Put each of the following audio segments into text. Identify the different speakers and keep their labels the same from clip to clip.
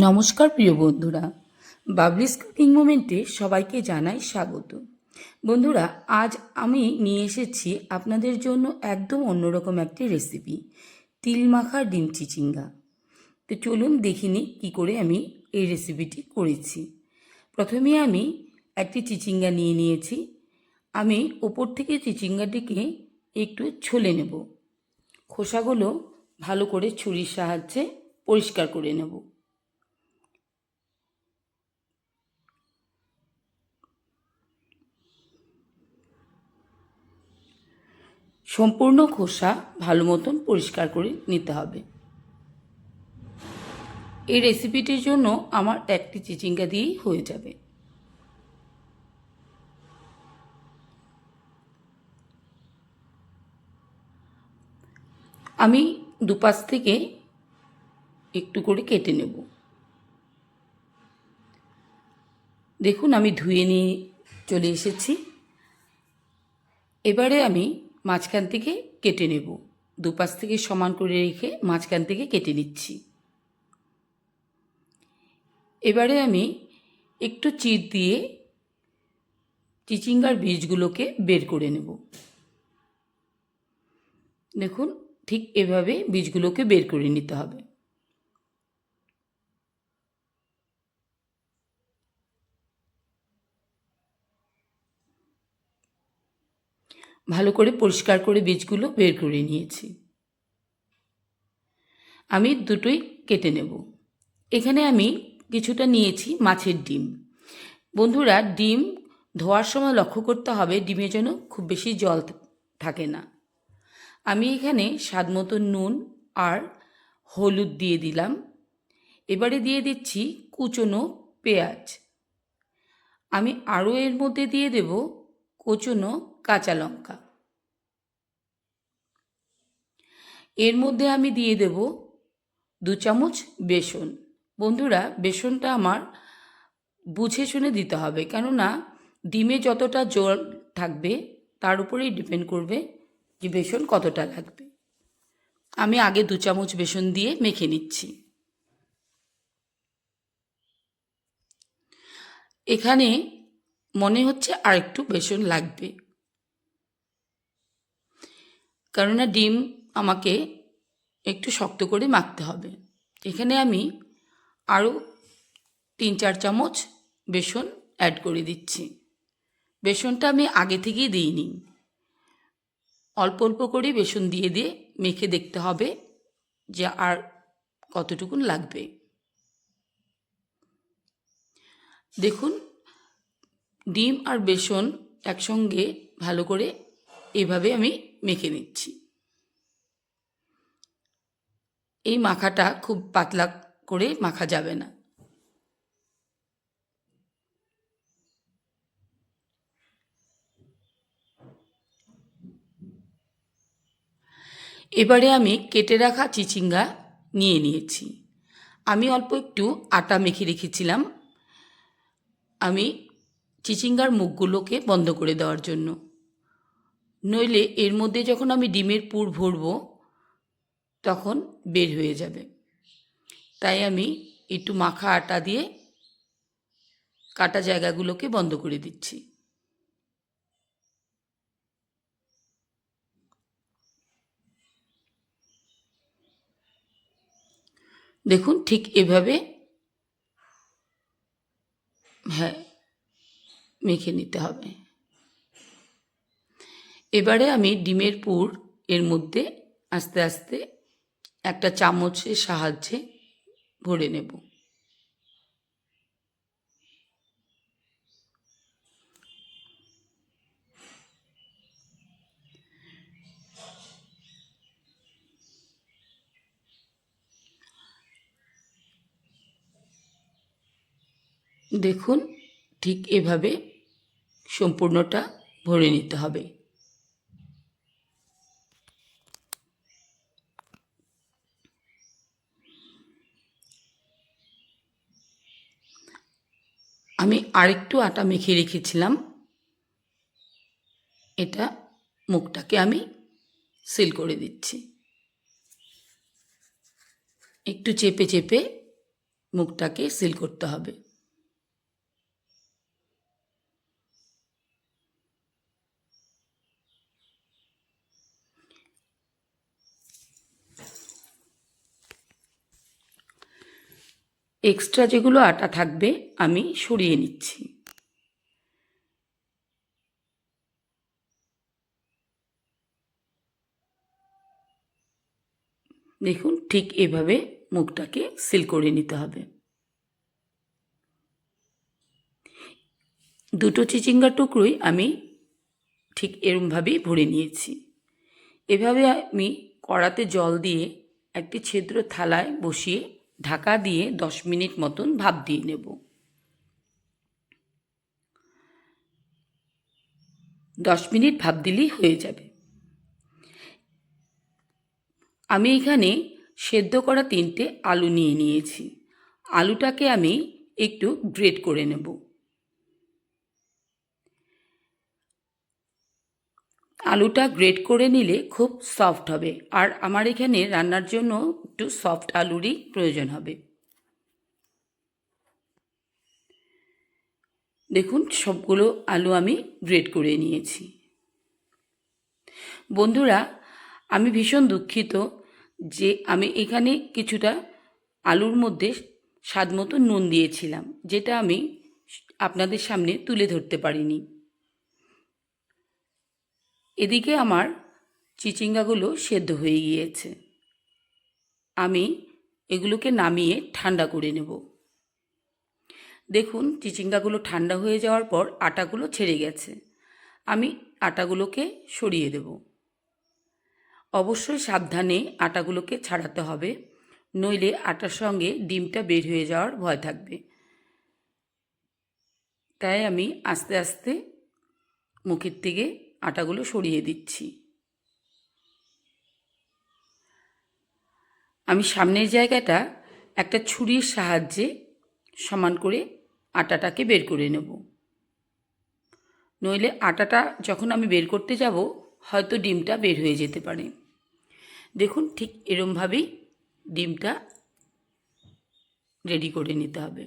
Speaker 1: নমস্কার প্রিয় বন্ধুরা। বাবলিস কুকিং মোমেন্টে সবাইকে জানাই স্বাগত। বন্ধুরা, আজ আমি নিয়ে এসেছি আপনাদের জন্য একদম অন্যরকম একটি রেসিপি তিল মাখা ডিম চিচিঙ্গা। তো চলুন দেখিনি কি করে আমি এই রেসিপিটি করেছি। প্রথমে আমি একটি চিচিঙ্গা নিয়ে নিয়েছি। আমি ওপর থেকে চিচিঙ্গাটিকে একটু ছলে নেব। খোসাগুলো ভালো করে ছুরির সাহায্যে পরিষ্কার করে নেব। সম্পূর্ণ খোসা ভালো মতন পরিষ্কার করে নিতে হবে। এই রেসিপিটির জন্য আমার একটি চিচিঙ্গা দিয়েই হয়ে যাবে। আমি দুপাশ থেকে একটু করে কেটে নেব। দেখুন, আমি ধুয়ে নিয়ে চলে এসেছি। এবারে আমি মাঝখান থেকে কেটে নেব। দুপাশ থেকে সমান করে রেখে মাঝখান থেকে কেটে নিচ্ছি। এবারে আমি একটু চির দিয়ে চিচিঙ্গার বীজগুলোকে বের করে নেব। দেখুন, ঠিক এভাবে বীজগুলোকে বের করে নিতে হবে। ভালো করে পরিষ্কার করে বীজগুলো বের করে নিয়েছি। আমি দুটোই কেটে নেব। এখানে আমি কিছুটা নিয়েছি মাছের ডিম। বন্ধুরা, ডিম ধোয়ার সময় লক্ষ্য করতে হবে, ডিমে যেন খুব বেশি জল থাকে না। আমি এখানে স্বাদ মতো নুন আর হলুদ দিয়ে দিলাম। এবারে দিয়ে দিচ্ছি কুচনো পেঁয়াজ। আমি আরও এর মধ্যে দিয়ে দেব কুচনো কাঁচা লঙ্কা। এর মধ্যে আমি দিয়ে দেব দু চামচ বেসন। বন্ধুরা, বেসনটা আমার বুঝে শুনে দিতে হবে, কেননা ডিমে যতটা জল থাকবে, তার উপরেই ডিপেন্ড করবে যে বেসন কতটা লাগবে। আমি আগে দু চামচ বেসন দিয়ে মেখে নিচ্ছি। এখানে মনে হচ্ছে আর একটু বেসন লাগবে। কেননা ডিম আমাকে একটু শক্ত করে মাখতে হবে। এখানে আমি আরও তিন চার চামচ বেসন অ্যাড করে দিচ্ছি। বেসনটা আমি আগে থেকেই দিইনি। অল্প অল্প করে বেসন দিয়ে দিয়ে মেখে দেখতে হবে যে আর কতটুকুন লাগবে। দেখুন, ডিম আর বেসন একসঙ্গে ভালো করে এভাবে আমি মেখে নিচ্ছি। এই মাখাটা খুব পাতলা করে মাখা যাবে না। এবারে আমি কেটে রাখা চিচিঙ্গা নিয়ে নিয়েছি। আমি অল্প একটু আটা মেখে রেখেছিলাম। আমি চিচিঙ্গার মুখগুলোকে বন্ধ করে দেওয়ার জন্য। নইলে এর মধ্যে যখন আমি ডিমের পুর ভরব, তখন বের হয়ে যাবে। তাই আমি একটু মাখা আটা দিয়ে কাটা জায়গাগুলোকে বন্ধ করে দিচ্ছি। দেখুন, ঠিক এভাবে হ্যাঁ মেখে নিতে হবে। এবারে আমি ডিমের পুর এর মধ্যে আস্তে আস্তে একটা চামচের সাহায্যে ভরে নেব। দেখুন, ঠিক এভাবে সম্পূর্ণটা ভরে নিতে হবে আমি আরেকটু আটা মেখে রেখেছিলাম। এটা মুখটাকে আমি সিল করে দিচ্ছি। একটু চেপে চেপে মুখটাকে সিল করতে হবে। এক্সট্রা যেগুলো আটা থাকবে, আমি সরিয়ে নিচ্ছি। দেখুন, ঠিক এভাবে মুখটাকে সিল করে নিতে হবে। দুটো চিচিঙ্গা টুকরোই আমি ঠিক এরমভাবেই ভরে নিয়েছি। এভাবে আমি কড়াতে জল দিয়ে একটি ছিদ্র থালায় বসিয়ে ঢাকা দিয়ে দশ মিনিট মতন ভাপ দিয়ে নেব। দশ মিনিট ভাপ দিলেই হয়ে যাবে। আমি এখানে সেদ্ধ করা তিনটে আলু নিয়ে নিয়েছি। আলুটাকে আমি একটু গ্রেট করে নেব। আলুটা গ্রেট করে নিলে খুব সফট হবে। আর আমার এখানে রান্নার জন্য একটু সফট আলুরই প্রয়োজন হবে। দেখুন, সবগুলো আলু আমি গ্রেট করে নিয়েছি। বন্ধুরা, আমি ভীষণ দুঃখিত যে আমি এখানে কিছুটা আলুর মধ্যে স্বাদ মতো নুন দিয়েছিলাম, যেটা আমি আপনাদের সামনে তুলে ধরতে পারিনি। এদিকে আমার চিচিঙ্গাগুলো সেদ্ধ হয়ে গিয়েছে। আমি এগুলোকে নামিয়ে ঠান্ডা করে নেব। দেখুন, চিচিঙ্গাগুলো ঠান্ডা হয়ে যাওয়ার পর আটাগুলো ছেড়ে গেছে। আমি আটাগুলোকে সরিয়ে দেব। অবশ্যই সাবধানে আটাগুলোকে ছাড়াতে হবে, নইলে আটার সঙ্গে ডিমটা বের হয়ে যাওয়ার ভয় থাকবে। তাই আমি আস্তে আস্তে মুখের থেকে আটাগুলো সরিয়ে দিচ্ছি। আমি সামনের জায়গাটা একটা ছুরির সাহায্যে সমান করে আটাটাকে বের করে নেব। নইলে আটাটা যখন আমি বের করতে যাব, হয়তো ডিমটা বের হয়ে যেতে পারে। দেখুন, ঠিক এরমভাবেই ডিমটা রেডি করে নিতে হবে।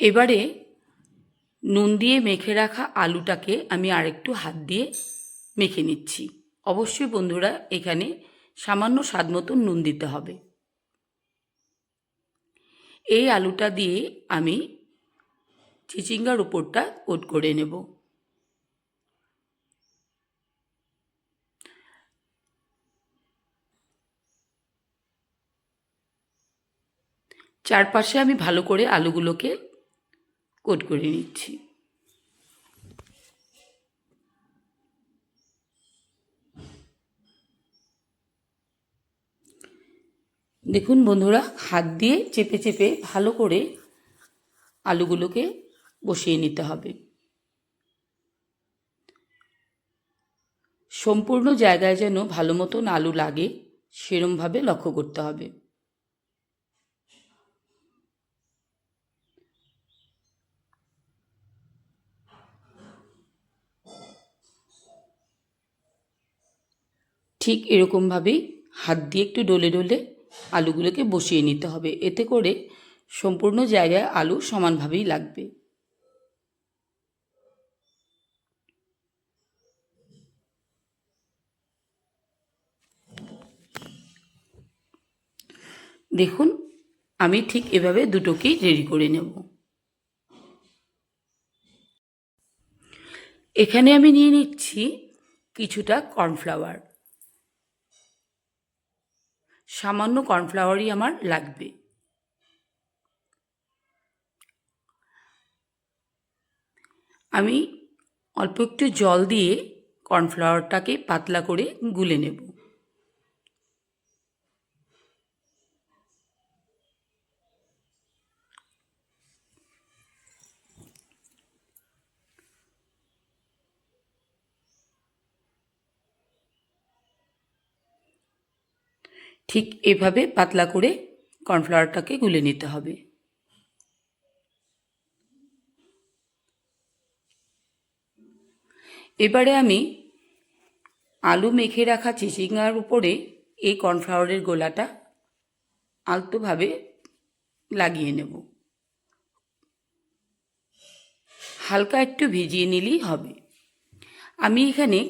Speaker 1: এবারে নুন দিয়ে মেখে রাখা আলুটাকে আমি আরেকটু হাত দিয়ে মেখে নিচ্ছি। অবশ্যই বন্ধুরা, এখানে সামান্য স্বাদ মতন নুন দিতে হবে। এই আলুটা দিয়ে আমি চিচিঙ্গার উপরটা কোট করে নেব। চারপাশে আমি ভালো করে আলুগুলোকে কোট করে নিচ্ছি। দেখুন বন্ধুরা, হাত দিয়ে চেপে চেপে ভালো করে আলুগুলোকে বসিয়ে নিতে হবে। সম্পূর্ণ জায়গায় যেন ভালো মতন আলু লাগে, সেরমভাবে লক্ষ্য করতে হবে। ঠিক এরকমভাবেই হাত দিয়ে একটু ডলে ডলে আলুগুলোকে বসিয়ে নিতে হবে। এতে করে সম্পূর্ণ জায়গায় আলু সমানভাবেই লাগবে। দেখুন, আমি ঠিক এভাবে দুটোকেই রেডি করে নেব। এখানে আমি নিয়ে নিচ্ছি কিছুটা কর্নফ্লাওয়ার। সামান্য কর্নফ্লাওয়ারই আমার লাগবে। আমি অল্প একটু জল দিয়ে কর্নফ্লাওয়ারটাকে পাতলা করে গুলে নেব। ঠিক এভাবে পাতলা করে কর্নফ্লাওয়ারটাকে গুলে নিতে হবে। এবারে আমি আলু মেখে রাখা চিচিঙ্গার উপরে এই কর্নফ্লাওয়ারের গোলাটা আলতোভাবে লাগিয়ে নেব। হালকা একটু ভিজিয়ে নিলেই হবে। আমি এখানে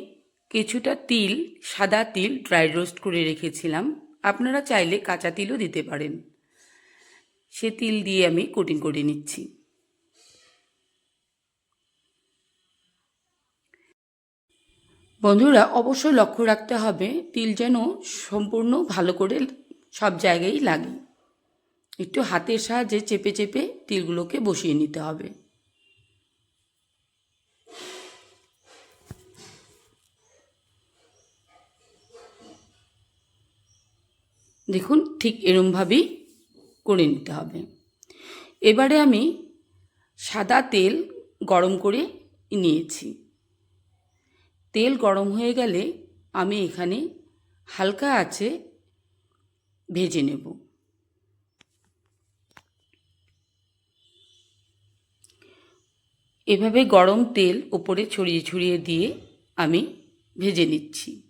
Speaker 1: কিছুটা তিল, সাদা তিল, ড্রাই রোস্ট করে রেখেছিলাম। আপনারা চাইলে কাঁচা তিলও দিতে পারেন। সে তিল দিয়ে আমি কোটিং করে নিচ্ছি। বন্ধুরা, অবশ্যই লক্ষ্য রাখতে হবে, তিল যেন সম্পূর্ণ ভালো করে সব জায়গায় লাগে। একটু হাতের সাহায্যে চেপে চেপে তিলগুলোকে বসিয়ে নিতে হবে। দেখুন, ঠিক এরমভাবেই করে নিতে হবে। এবারে আমি সাদা তেল গরম করে নিয়েছি। তেল গরম হয়ে গেলে আমি এখানে হালকা আছে ভেজে নেব। এভাবে গরম তেল ওপরে ছড়িয়ে ছড়িয়ে দিয়ে আমি ভেজে নিচ্ছি।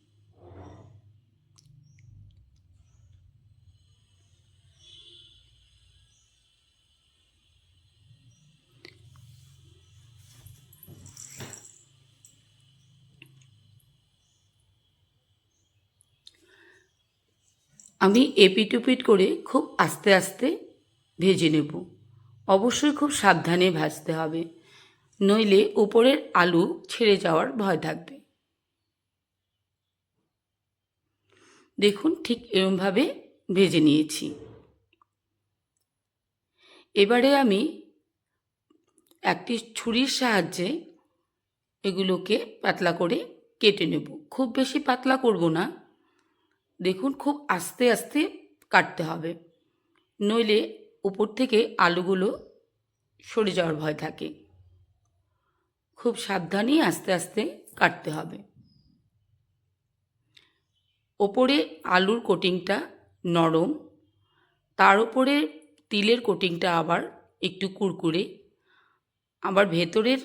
Speaker 1: আমি এপিট ওপিট করে খুব আস্তে আস্তে ভেজে নেব। অবশ্যই খুব সাবধানে ভাজতে হবে, নইলে উপরের আলু ছেড়ে যাওয়ার ভয় থাকবে। দেখুন ঠিক এরমভাবে ভেজে নিয়েছি। এবারে আমি একটি ছুরির সাহায্যে এগুলোকে পাতলা করে কেটে নেব। খুব বেশি পাতলা করব না। দেখুন খুব আস্তে আস্তে কাটতে হবে। নইলে উপর থেকে আলুগুলো সরে যাওয়ার ভয় থাকে। খুব সাবধানেই আস্তে আস্তে কাটতে হবে। ওপরে আলুর কোটিংটা নরম, তার উপরে তিলের কোটিংটা আবার একটু কুরকুরে, আবার ভেতরের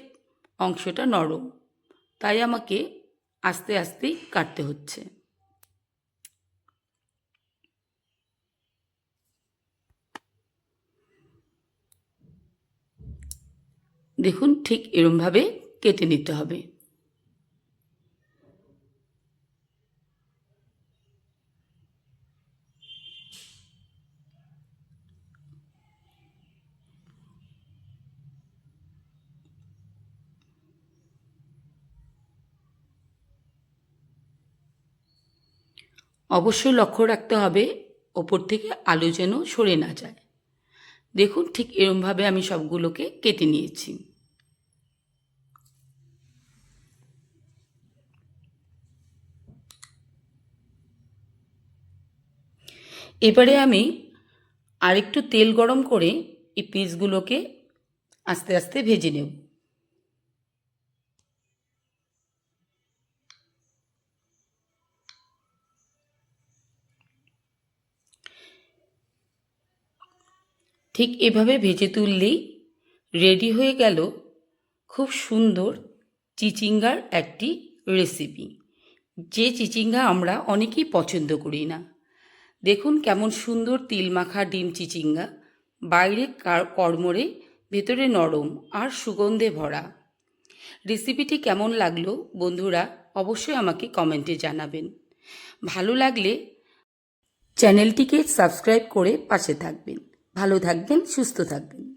Speaker 1: অংশটা নরম। তাই আমাকে আস্তে আস্তে কাটতে হচ্ছে। দেখুন ঠিক এরমভাবে কেটে নিতে হবে। অবশ্যই লক্ষ্য রাখতে হবে, ওপর থেকে আলু যেন সরে না যায়। দেখুন ঠিক এরমভাবে আমি সবগুলোকে কেটে নিয়েছি। এবারে আমি আরেকটু তেল গরম করে এই পিসগুলোকে আস্তে আস্তে ভেজে নেব। ঠিক এভাবে ভেজে তুললেই রেডি হয়ে গেল খুব সুন্দর চিচিঙ্গার একটি রেসিপি। যে চিচিঙ্গা আমরা অনেকেই পছন্দ করি না। দেখুন কেমন সুন্দর তিল মাখা ডিম চিচিঙ্গা। বাইরে কর্মরে ভেতরে নরম আর সুগন্ধে ভরা। রেসিপিটি কেমন লাগল বন্ধুরা অবশ্যই আমাকে কমেন্টে জানাবেন। ভালো লাগলে চ্যানেলটিকে সাবস্ক্রাইব করে পাশে থাকবেন। ভালো থাকবেন, সুস্থ থাকবেন।